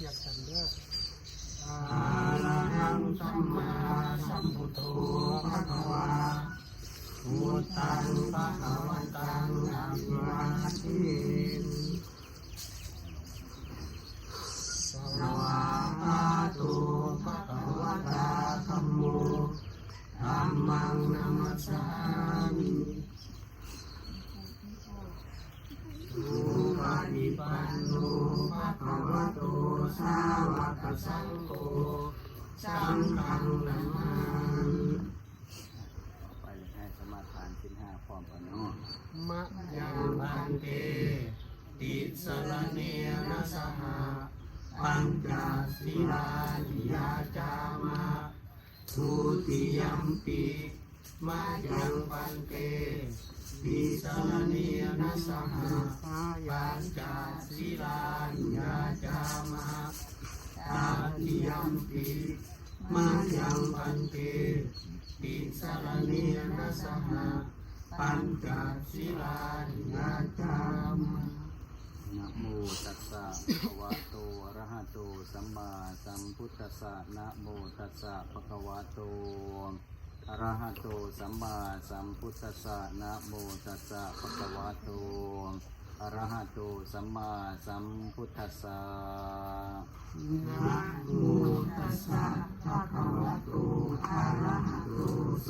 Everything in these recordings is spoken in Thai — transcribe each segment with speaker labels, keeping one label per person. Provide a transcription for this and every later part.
Speaker 1: เกียรติกันเด้อ
Speaker 2: อะระหังสัมมาสัมพุทโธภะคะวาพุทธังภะคะวันตังอะภิวาเทาวกสังโฆสังฆังนามามิ
Speaker 3: ไปเลยให้สมาทานสิ้นห้าพร้อมกันเนาะ
Speaker 1: มะ
Speaker 2: ยั
Speaker 1: งง
Speaker 2: พันเตติสรเนนะสหปัญจศีลานิยาจามะทุติยมปิมายังพันเตติสรเนนะสห
Speaker 1: สา
Speaker 2: ปัญจศีลานิยาจา ติยัมปิมายังพันเตติสรเนนะสหปัญจศีลานิยาจามะ
Speaker 3: นะโมตัสสะภะคะวะโตอะระหะโตสัมมาสัมพุทธัสสะนะโมตัสสะภะคะวะโตอะระหะโตสัมมาสัมพุทธัสสะนะโมตัสสะภะคะวะโตอะระหะโตสัมมาสัมพุทธัสสะ
Speaker 2: นะ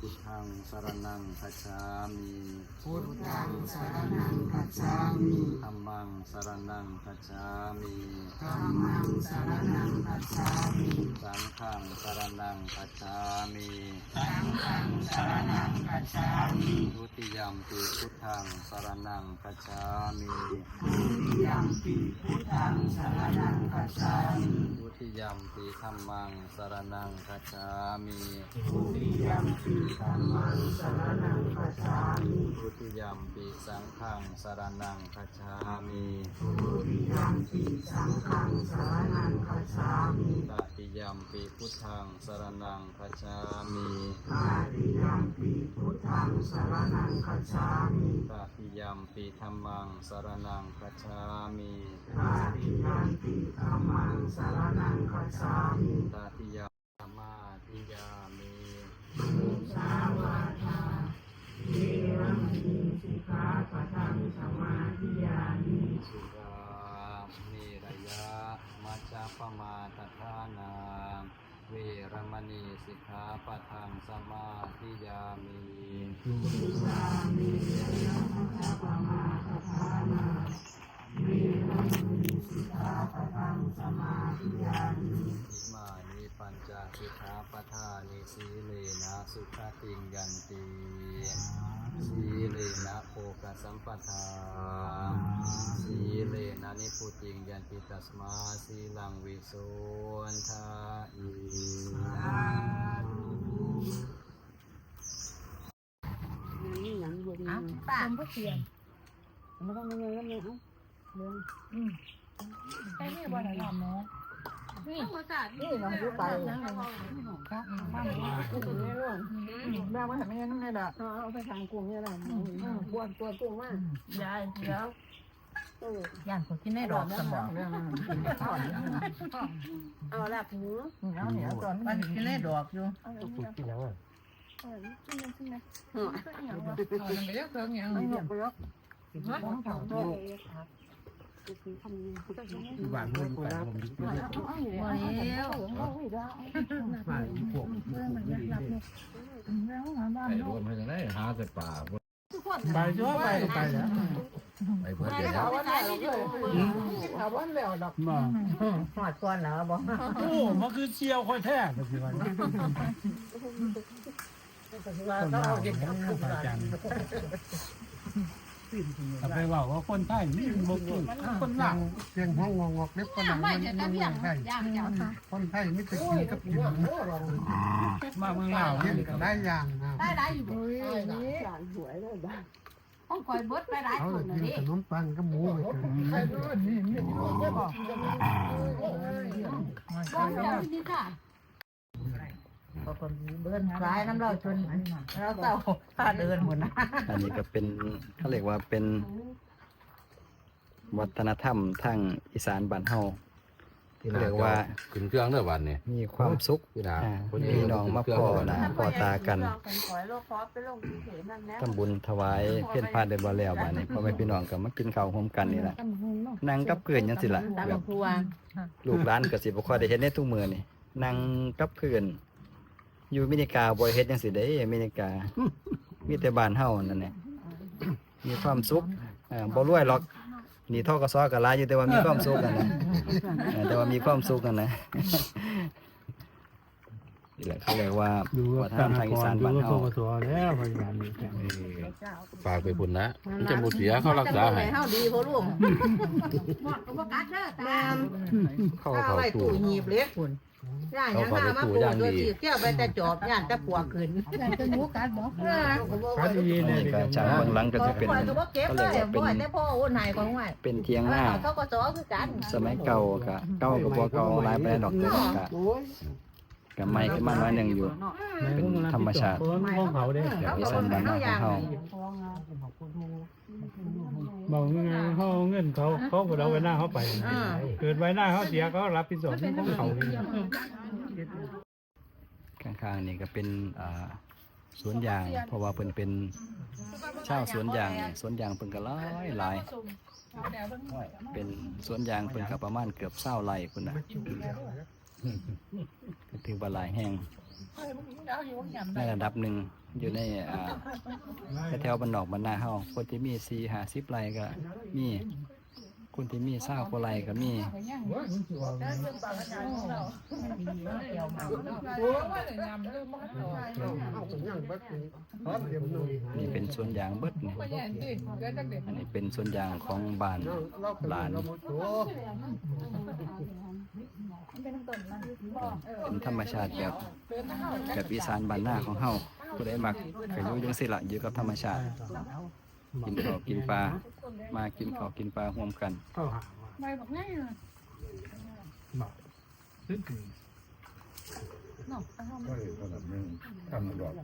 Speaker 3: พุทธังสรณังคัจฉามิ
Speaker 1: พุท
Speaker 2: พุท
Speaker 1: ธั
Speaker 2: ธั
Speaker 1: ง
Speaker 2: ง
Speaker 1: ส
Speaker 2: ส
Speaker 1: ร
Speaker 2: ร
Speaker 1: ณั
Speaker 2: ณั
Speaker 1: ง
Speaker 2: ง
Speaker 1: คั
Speaker 2: คั
Speaker 1: จ
Speaker 2: จ
Speaker 1: ฉา
Speaker 2: ฉา
Speaker 1: มิ
Speaker 2: มิ
Speaker 3: ธัมมังสรณังคัจฉามิ
Speaker 1: ธั
Speaker 2: ธั
Speaker 1: ม
Speaker 2: ม
Speaker 1: มั
Speaker 2: มั
Speaker 1: ง
Speaker 2: ง
Speaker 1: ส
Speaker 2: ส
Speaker 1: ร
Speaker 2: ร
Speaker 1: ณั
Speaker 2: ณั
Speaker 1: ง
Speaker 2: ง
Speaker 1: คั
Speaker 2: คั
Speaker 1: จ
Speaker 2: จ
Speaker 1: ฉา
Speaker 2: ฉา
Speaker 1: มิ
Speaker 2: มิ
Speaker 3: สังฆังสรณังคัจฉามิ
Speaker 2: สังฆังสรณังคัจฉามิ
Speaker 3: ทุติยมปิพุทธังสรณังคัจฉามิ
Speaker 2: ทุติยัมปิพุทธังสรณังคัจฉามิ
Speaker 3: ทุติยมปิธัมมังสรณังคัจฉามิ
Speaker 2: ทุติยัมปิธัมมังสรณังคัจฉามิ
Speaker 3: ทุติยมปิสังฆังสรณังคัจฉามิ
Speaker 2: ทุติยัมปิสังฆังสรณังคัจฉามิ
Speaker 3: ตติยมปิพุทธังสรณังคัจฉามิ
Speaker 2: ตาติยัมปิพุทธังสรณังคัจฉามิ
Speaker 3: ตติยมปิธัมมังสรณังคัจฉามิ
Speaker 2: ตา ติยัมปิธัมมังสรณังคัจฉามิ
Speaker 3: ตติยมสมาธิยามิ
Speaker 2: มุสาวาทาเวรมณีสิกขาปะทังสมาธิยามิ
Speaker 3: สุรานิระยะมัจจปมาทฐานาเวรมณีสิกขาปะทังสมาธิยามิ
Speaker 2: สุรามิยยะมัจจปมาทฐานาเวรมณีสิกขาปะทังสมาธิยามิ
Speaker 3: อิมานิปัญจสิกขาปทานิ สีเลนะสุขติงยันติสีเลนะโภกสัมปทาสีเลนะนิพุติงยันติตัสมาสีลังวิโสนทาอิ
Speaker 1: นี่หยังบ่ดี
Speaker 4: อะป้าบ่เสียง
Speaker 1: มันต้องเงินเงินเงินเงิน
Speaker 4: อืมไปนี่บ่ได้หรอกเนาะ นี่
Speaker 1: นี่มันอยู่ไปครับบ้านนี้ก็ถึงนี่ลูกแม่มาทำยังไงล่ะเอาไปทางกรุงนี่แหละปวดตัวกรุงมาก
Speaker 4: ยายเดี๋ยว
Speaker 1: อย่า
Speaker 4: นคนที่ในดอกสมอง
Speaker 1: เอาละหูเอาเนี่ยตอน
Speaker 4: มั
Speaker 1: มันน
Speaker 4: ที่ในดอกอยู่
Speaker 1: กินยังไง
Speaker 4: เออกินยังกินยังเออยังวะเออมันก็ยังเคิงยัง
Speaker 1: ไม่หยอกไปหรอก
Speaker 4: ของเขา
Speaker 1: โอ้
Speaker 5: บ้านเมืองไปผมดไม่ได้
Speaker 4: บ่แล้ว
Speaker 5: บ้านพวก
Speaker 4: เพื่อนมันยักรับเนี่ยแล้ว
Speaker 5: ไปรวมให้กันได้หาแต่ป่า
Speaker 1: ไปชั่วไปไปแล้ว
Speaker 5: ไปเพื่อ
Speaker 1: ไป
Speaker 5: เดียว
Speaker 1: ถามว่าแล้วถามว่าแล้วดอก
Speaker 5: มา
Speaker 4: หอดก่อนแล้วบ่
Speaker 5: โอ้มันคือเชียวค่อยแท้ก็คือว่า
Speaker 1: ว่าต้องเอาเด็กกับกลุ่ม
Speaker 5: อาจารย์ ถ้าไปว่าว่าคนไทยนี่มันบ่คือคนหลัง
Speaker 6: เสียงห้องงอกๆเล็บฝรั่งมันมันเมืองไทย
Speaker 4: ย่างย่างค่ะ
Speaker 6: คนไทยไม่ตะกินกับกิน
Speaker 5: มาเมืองลาว
Speaker 6: กิ
Speaker 5: นี่
Speaker 6: นก็ได้อย่างนะ
Speaker 7: ได้ได้อยู่
Speaker 1: เฮ้ยนี่หลานหวยเลยบ้า
Speaker 7: ห้องคอยเบิดได้หลาย
Speaker 6: เขา
Speaker 7: คน
Speaker 6: จะ
Speaker 7: นะ
Speaker 6: กิน
Speaker 7: นี่
Speaker 6: ขนมปังกับหมูไปกิน
Speaker 1: ใครรู้นี่มีเบิ้ล ร้ายน้ำเราชนเราเต่าพาเดินหมดนะ
Speaker 3: อันนี้ก็เป็นเขาเรียกว่าเป็น วัฒนธรรมทางอีสานบ้านเฮาเขาเรียกว่า
Speaker 7: ขึ้นเครื่องเด้อวันนี้
Speaker 3: มีความสุข
Speaker 7: พี่ดา
Speaker 3: อ่า
Speaker 7: คน
Speaker 3: พี่น้องมาพ่อหนะพ่อตากัน
Speaker 4: ขอให้โลกคอไปลงที่เขนั่นแน่
Speaker 3: ทำบุญถวายเพี้ยนพาได้บ่แล้วบัดนี้พ่อแม่พี่น้องก็มากินข้าวร่วมกันนี่แหละนั่งกับเพื่อนจังซี่ล่ะ
Speaker 1: ตาม
Speaker 3: แบบ
Speaker 1: ครัว
Speaker 3: ลูกหลานก็สิบ่ค่อยได้เห็นในทุกมื้อนี่นั่งกับเพื่อน อยู่อเมริกาบ่เฮ็ดจังซี่เด้อเมริกา มีแต่บ้านเฮานั่นแหละมีความสุขอ่าบ่รวยหรอกนี่ทกสก็หลายอยู่แต่ว่ามีความสุขกันนะเออแต่ว่ามีความสุขกันนะ นี่แหละเขาเรียกว่า
Speaker 5: ดู
Speaker 3: วั
Speaker 5: ว่า
Speaker 3: ฒนธรรมทางอีสานบ้าน
Speaker 5: ดู
Speaker 3: เฮา
Speaker 5: ว่าตัวแล้วพยายามนี่แค่
Speaker 7: ฝากไปพุ่นนะมันจะบ่เสียเขารักษาให้
Speaker 1: เฮาดีพ่อลุง
Speaker 3: เข้า
Speaker 1: ข้าว
Speaker 3: เขา
Speaker 1: ไว้
Speaker 3: ตู้
Speaker 1: ตู้หีบเล็กคุณย่างยังข้ามาปลูกโดยที่เกี่ยวไปแต่จอบย่านแต่ปวกขึ้น
Speaker 5: พระดี
Speaker 3: อัน
Speaker 5: เนี่ย
Speaker 3: นี้ก็จากเบื้องหลังก็จะเป็น
Speaker 1: ปล่อยก็บ่เก็บเลยปล่อยแต่พ่อโอนให้ของไว้
Speaker 3: เป็นเทียงหน้า
Speaker 1: เขาก็สอคือกัน
Speaker 3: สมัยเก่าก็เก่าก็บ่เก่าหลายไปานใดดอกแต่ว่าก็ ก็ไม่ขึ้นมาน้อยหนึงอยู่ เป็นธรรมชาติ
Speaker 5: ของเขาเด้
Speaker 3: แบบอีสานบ้านนอกของเฮา
Speaker 5: บอกยังไงเขาเอาเงินเขาเขาก็เอาไว้หน้าเขาไป เกิดไว้หน้าเขาเสียเขารับผิดชอบของเขาเอง
Speaker 3: ข้างๆนี่ก็เป็นอ่าสวนยาง เพราะว่าเพิ่นเป็นชาวสวนยางนี่สวนยางเพิ่นก็หลายหลายเป็นสวนยางเพิ่นก็ประมาณเกือบ20ไร่พุ่นน่ะ ก็ถือว่าหลายแห่งในระดับหนึ่งอยู่ในแถวบ้านนอกบ้านนาเฮาคนที่มี4 50ไรก็มีคนที่มี20กว่าไรก็มีนี่เป็นส่วนยางเบิดนี่อันนี้เป็นส่วนยางของบ้านหลาน เป็นธรรมชาติแบบแบบอีสานบ้านหน้าของเฮาผู้ใดมักก็อยู่จังซี่ล่ะอยู่กับธรรมชาติ กินข้าวกินปลามากินข้าวกินปลาร่วมกัน
Speaker 5: เข้าหา
Speaker 4: ใบบอกง่ายเลย
Speaker 5: บอกซึ้งถึง
Speaker 4: เนาะ
Speaker 2: ทำดอก